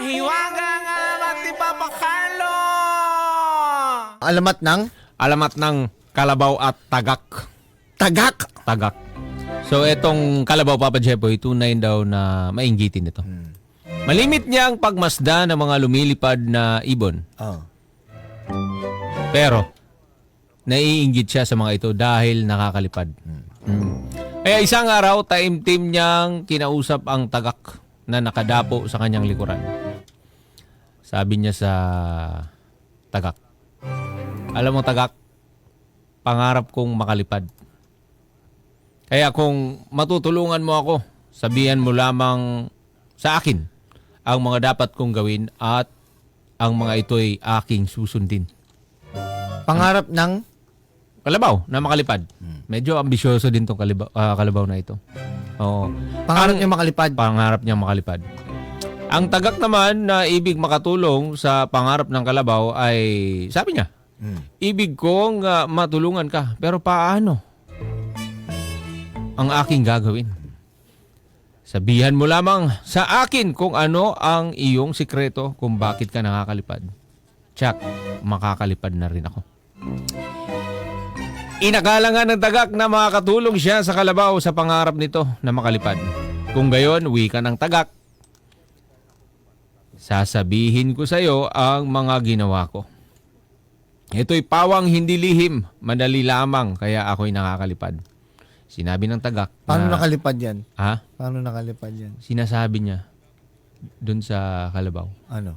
hiwaga nga mati papakalo! Alamat ng Alamat ng kalabaw at tagak. tagak. Tagak. So, itong kalabaw, Papa Jepoy, tunay daw na mainggitin ito. Malimit niya ang pagmasda ng mga lumilipad na ibon. Oh. Pero, naiinggit siya sa mga ito dahil nakakalipad. Mm. Kaya isang araw, taimtim niyang kinausap ang tagak na nakadapo sa kanyang likuran. Sabi niya sa tagak, Alam mo tagak, pangarap kong makalipad. Kaya kung matutulungan mo ako, sabihan mo lamang sa akin ang mga dapat kong gawin at ang mga ito'y aking susundin. Pangarap ng Kalabaw na makalipad. Medyo ambisyoso din tong kalibaw, ah, kalabaw na ito. Oo. pangarap Ang- niya makalipad. Pangarap niyang makalipad. Ang tagak naman na ibig makatulong sa pangarap ng kalabaw ay, sabi niya, Hmm. ibig kong ah, matulungan ka. Pero paano? Ang aking gagawin. Sabihan mo lamang sa akin kung ano ang iyong sikreto kung bakit ka nakakalipad. Tsak, makakalipad na rin ako. Inakala nga ng tagak na makakatulong siya sa kalabaw sa pangarap nito na makalipad. Kung gayon, wika ng tagak. Sasabihin ko sa iyo ang mga ginawa ko. Ito'y pawang hindi lihim, madali lamang kaya ako'y nakakalipad. Sinabi ng tagak Paano na, nakalipad yan? ha? Paano nakalipad yan? Sinasabi niya dun sa kalabaw. Ano?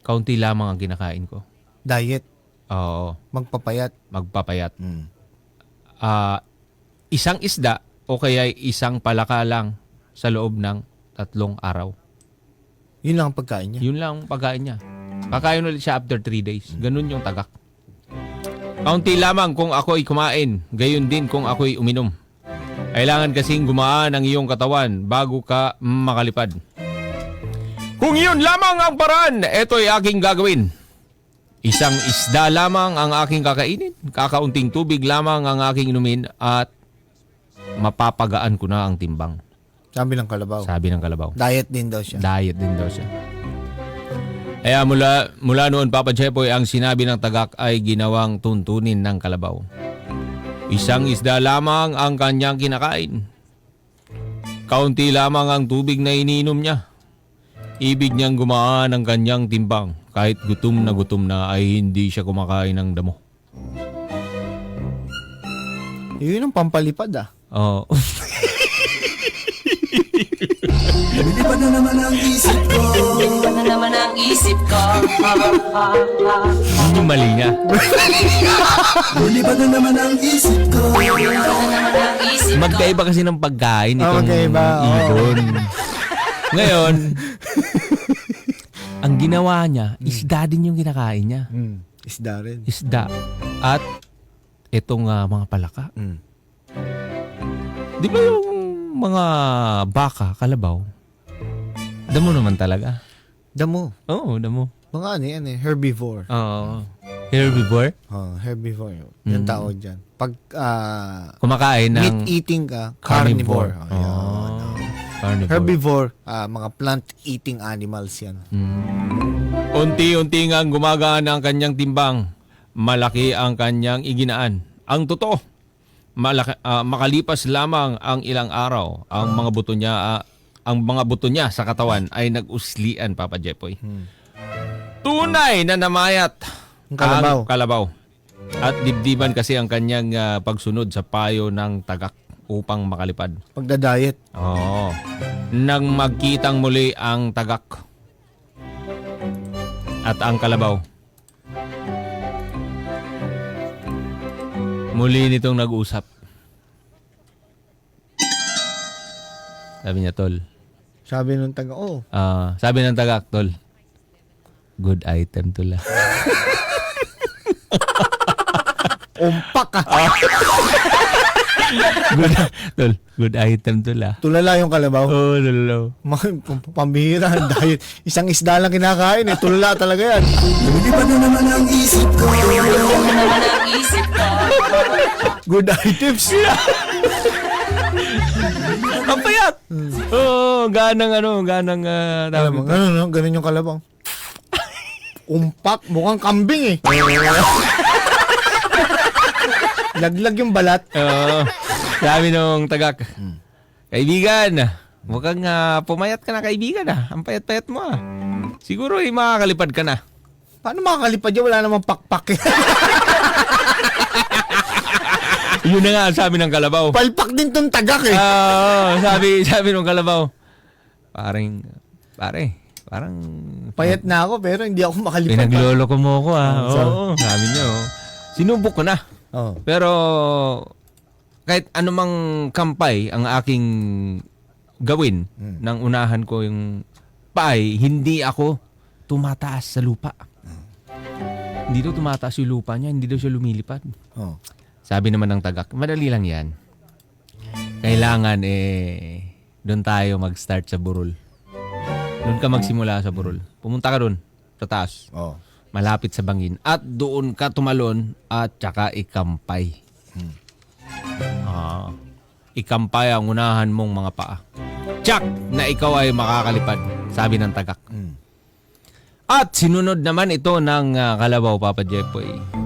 Kaunti lamang ang kinakain ko. Diet. Oo, Magpapayat. magpapayat. Hmm. ah isang isda o kaya isang palaka lang sa loob ng tatlong araw. Yun lang ang pagkain niya. Yun lang ang pagkain niya. Kakain ulit siya after 3 days. Ganun yung tagak. Kaunti lamang kung ako'y kumain, gayon din kung ako'y uminom. Kailangan kasing gumaan ang iyong katawan bago ka makalipad. Kung iyon lamang ang paraan, ito'y aking gagawin. Isang isda lamang ang aking kakainin, kakaunting tubig lamang ang aking inumin at mapapagaan ko na ang timbang. Sabi ng kalabaw. Sabi ng kalabaw. Diet din daw siya. Diet din daw siya. Kaya mula, mula noon, Papa Chepoy, ang sinabi ng tagak ay ginawang tuntunin ng kalabaw. Isang isda lamang ang kanyang kinakain. Kaunti lamang ang tubig na iniinom niya. Ibig niyang gumaan ang kanyang timbang. Kahit gutom na gutom na ay hindi siya kumakain ng damo. Yun ang pampalipad ah. Oo. Lumilipad na naman ang isip ko Lumilipad na naman ang isip ko yung mali niya. Lumilipad na naman ang isip ko Lumilipad na naman ang isip ko Magkaiba kasi ng pagkain Ah, itong magkaiba, oo. ibon. Ngayon, ang ginawa niya, isda din yung kinakain niya. Hmm. Isda rin. Isda. At itong ah, mga palaka. Hmm. Di ba yung mga baka, kalabaw? Damo naman talaga. Damo. Oo, damo. Mga ano yan eh. Herbivore. Oo. Herbivore. Oh, herbivore. Yung Mm. tawag dyan. Pag ah, Kumakain ng meat-eating ka, carnivore. Oh, yan. Oh, carnivore. Herbivore, ah, mga plant-eating animals yan. Mm. Unti-unti nga gumagaan ang kanyang timbang. Malaki ang kanyang iginaan. Ang totoo, malaki, ah, makalipas lamang ang ilang araw, ang mga buto niya, ah, ang mga buto niya sa katawan ay nag-uslian, Papa Jepoy. Tunay na namayat Ang kalabaw. ang kalabaw. At dibdiban kasi ang kanyang ah, pagsunod sa payo ng tagak upang makalipad. Pagda-diet. Oo. Nang magkitang muli ang tagak at ang kalabaw. Muli nitong nag-usap. Sabi niya, Tol. Sabi nung taga, oh, ah, sabi ng tagak, Tol. Good item, Tol. ah." umpak ka. good, tol, good item, Tol. ah. Tulala yung kalabaw. Oo, oh, Tol. Mga pam- pambihira, diet. Isang isda lang kinakain eh. Tulala talaga yan. Lumilipad na naman ang isip ko Lumilipad na naman ang isip ko Good items. Ang payat! Oo, ganang ano, ganang uh, Alam mo, ganun, no? ganun yung kalabaw. Umpak, mukhang kambing eh. Laglag yung balat. Oo. sabi nung tagak, kaibigan, mukhang ah, pumayat ka na kaibigan ah. Ang payat-payat mo ah. Siguro eh, makakalipad ka na. Paano makakalipad yan? Wala namang pakpak eh. Yun na nga ang sabi ng kalabaw. Palpak din tong tagak eh. Ah, sabi sabi nung kalabaw. Parang pare, parang Payat na ako pero hindi ako makalipad. pinaglolo ko mo ko ah. Oh, sabi- Oo, sabi niya oh. Sinubok ko na. Oh. Pero kahit anumang kampay ang aking gawin nang unahan ko yung paay, hindi ako tumataas sa lupa. Hindi daw tumataas yung lupa niya, hindi daw siya lumilipad. Oh. Sabi naman ng tagak, madali lang yan. Kailangan eh, doon tayo mag-start sa burol. Doon ka magsimula sa burol. Pumunta ka doon, sa taas. Oh. Malapit sa bangin. At doon ka tumalon at tsaka ikampay. Ah, ikampay ang unahan mong mga paa. Tsak! Na ikaw ay makakalipad. Sabi ng tagak. Mm. At sinunod naman ito ng ah, kalabaw, Papa Jepoy.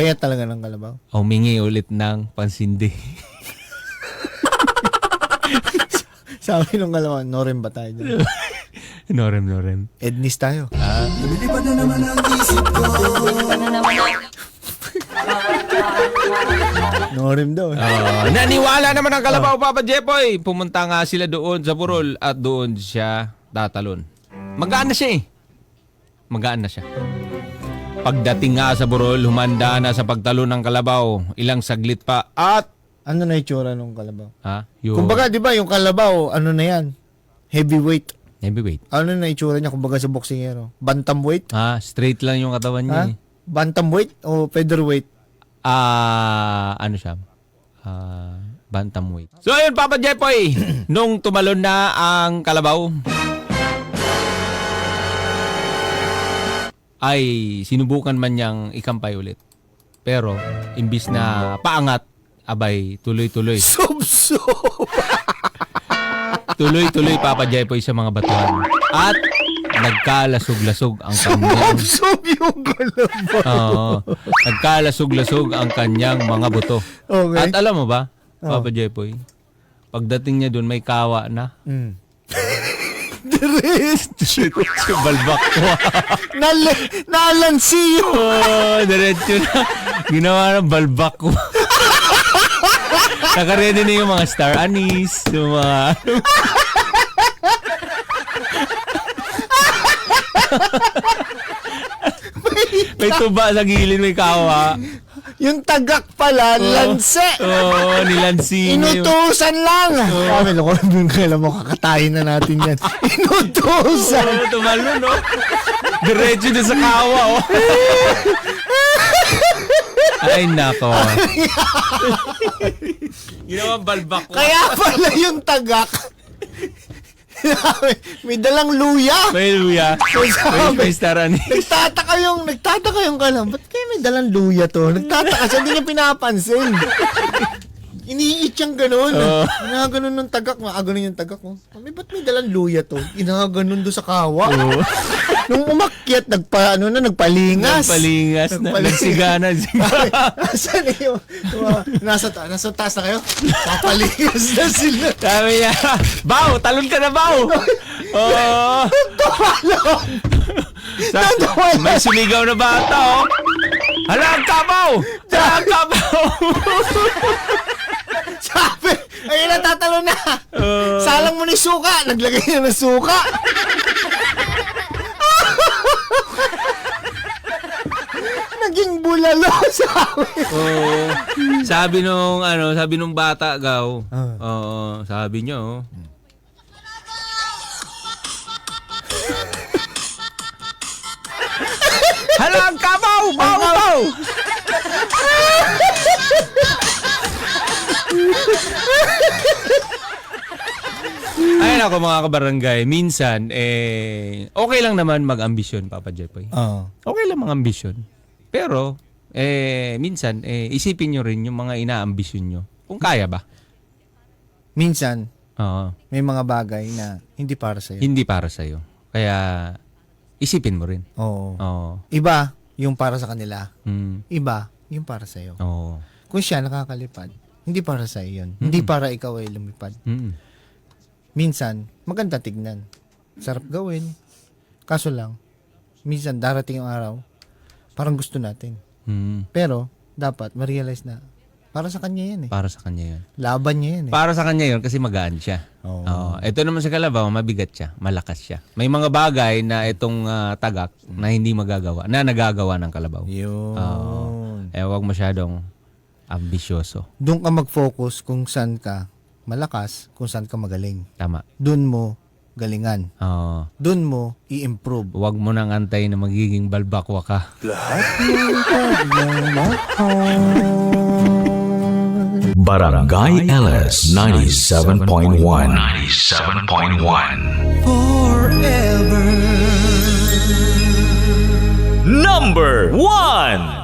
Payat talaga ng kalabaw. Humingi ulit ng pansindi. Sabi nung kalabaw, no rin ba tayo dyan? norem, norem. Ednis tayo. Lumilipad na naman ang isip ko Lumilipad na naman ang No rin daw. Ah, naniwala naman ang kalabaw, Papa Jepoy. Pumunta nga sila doon sa Burol at doon siya tatalon. Magaan na siya eh. Magaan na siya. Pagdating nga sa Burol, humanda na sa pagtalon ng kalabaw. Ilang saglit pa at... Ano na itsura nung kalabaw? Ha? Yung... Kumbaga, di ba, yung kalabaw, ano na yan? Heavyweight. Heavyweight. Ano na itsura niya, kumbaga sa boxingero? Bantamweight? Ha? Straight lang yung katawan niya Ha? eh. Bantamweight o featherweight? Ah, ano siya? Ah, bantamweight. So ayun, Papa Jepoy, nung tumalon na ang kalabaw, ay sinubukan man niyang ikampay ulit. Pero, imbis na paangat, abay, tuloy-tuloy. Subsob! Tuloy-tuloy, Papa Jepoy, sa mga batuhan. At, nagkalasog-lasog ang kanyang Subsob yung kalabaw. Oo. nagkalasog-lasog ang kanyang mga buto. Okay. At alam mo ba, Papa Jepoy, pagdating niya doon may kawa na. Mm. Diretso. Shit, balbak ko. Nal nalansiyo. oh, diretso na. Ginawa ng balbak ko. Nakaredy na yung mga star anise, yung mga... may tuba sa gilid, may kawa. Yung tagak pala, lanse. Oo, oh, nilansi. Inutusan lang. Sabi ko, yung kailan mo kakatayin na natin yan. Inutusan. Oo, tumalo, no? Diretso na sa kawa, oh. Ay, nako. Ginawang balbak ko. Kaya pala yung tagak. May dalang luya. May luya. May, may star anise. Nagtataka yung, nagtataka yung kalam. Ba't kayo may dalang luya to? Nagtataka siya, hindi niya pinapansin. Iniit siyang ganun. Oo. Ginaganon ng tagak. Makaganon yung tagak ko. Kami, ba't may dalang luya to? Ginaganon doon sa kawa. Oo. Nung umakyat, nagpa, ano na, nagpalingas. Nagpalingas na. Nagpalingas. Nagsigana. Ay, Asan na yung, nasa, ta- nasa taas na kayo? Papalingas na sila. Sabi niya, Bao, talon ka na, Bao. Oo. Sa- may sumigaw na bata, oh. Hala, ang kabaw! Hala, ang kabaw! Sabi, ayun na, tatalo na. Salang mo ni suka. Naglagay na ng suka. Naging bulalo sabi. Oo. Sabi nung ano, sabi nung bata gaw. Ah. Oo, sabi niya oh. Hala, ang kabaw! Baw, baw! Ay nako mga kabarangay, minsan eh okay lang naman mag-ambisyon Papa Jepoy. Oo. Okay lang mga ambisyon. Pero, eh, minsan, eh, isipin nyo rin yung mga inaambisyon nyo. Kung kaya ba. Minsan, Oo. may mga bagay na hindi para sa'yo. Hindi para sa'yo. Kaya, isipin mo rin. Oo. Oo. Iba, yung para sa kanila. Mm. Iba, yung para sa'yo. Oo. Kung siya nakakalipad, hindi para sa yun. Hindi para ikaw ay lumipad. Mm. Minsan, maganda tignan. Sarap gawin. Kaso lang, minsan darating yung araw, parang gusto natin. Mm. Pero, dapat ma-realize na, para sa kanya yan eh. Para sa kanya yun. Laban niya yan eh. Para sa kanya yun kasi magaan siya. Oo. Oo. Ito naman sa kalabaw, mabigat siya, malakas siya. May mga bagay na itong ah, tagak na hindi magagawa, na nagagawa ng kalabaw. Yun. Oo. Eh, wag masyadong ambisyoso. Doon ka mag-focus kung saan ka malakas, kung saan ka magaling. Tama. Doon mo galingan. Oo. Doon mo i-improve. Wag mo nang antay na magiging balbakwa ka. Barangay LS 97.1 97.1 Forever Number 1